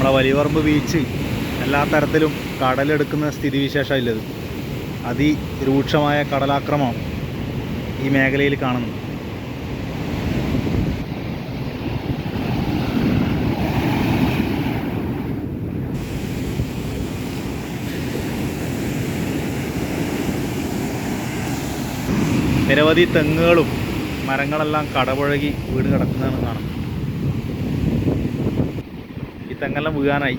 നമ്മളെ വലിയപറമ്പ് ബീച്ച് എല്ലാ തരത്തിലും കടലെടുക്കുന്ന സ്ഥിതിവിശേഷമാണ് ഇല്ലത് അതിരൂക്ഷമായ കടലാക്രമം ഈ മേഖലയിൽ കാണുന്നു. നിരവധി തെങ്ങുകളും മരങ്ങളെല്ലാം കടപുഴകി വീട് കിടക്കുന്നതാണ് കാണുന്നത്. തെങ്ങെല്ലാം വീഴാനായി.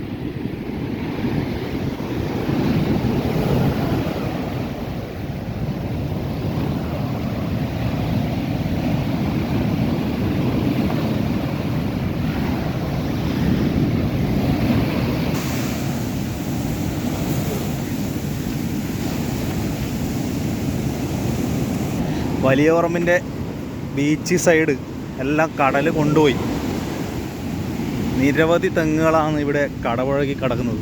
വലിയ പറമ്പിന്റെ ബീച്ച് സൈഡ് എല്ലാം കടൽ കൊണ്ടുപോയി. നിരവധി തെങ്ങുകളാണ് ഇവിടെ കടപുഴകി കിടക്കുന്നത്.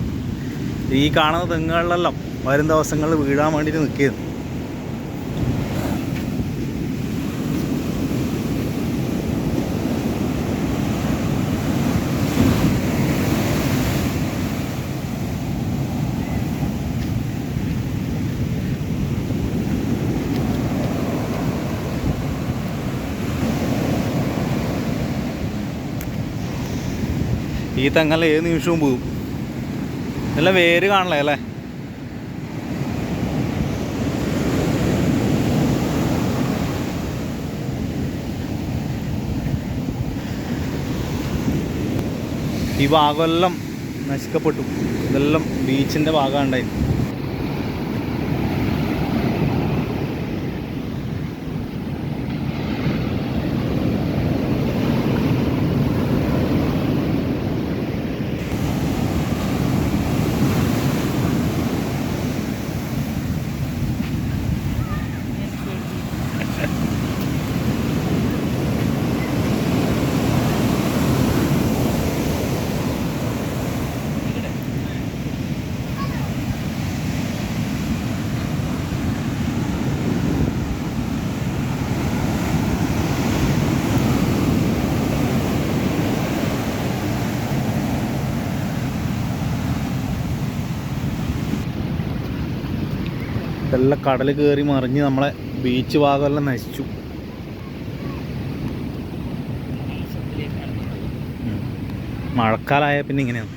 ഈ കാണുന്ന തെങ്ങുകളിലെല്ലാം വരും ദിവസങ്ങളിൽ വീഴാൻ വേണ്ടിയിട്ട് നിൽക്കുകയാണ്. ഈ തെങ്ങല്ല ഏത് നിമിഷവും പോകും നല്ല വേര് കാണലേ അല്ലേ? ഈ ഭാഗമെല്ലാം നശിക്കപ്പെട്ടു. ഇതെല്ലാം ബീച്ചിന്റെ ഭാഗമാണ് ഉണ്ടായിരുന്നു ഇതെല്ലാം കടൽ കയറി മറിഞ്ഞ് നമ്മളെ ബീച്ച് ഭാഗമെല്ലാം നശിച്ചു. മഴക്കാലമായ പിന്നെ ഇങ്ങനെയാണ്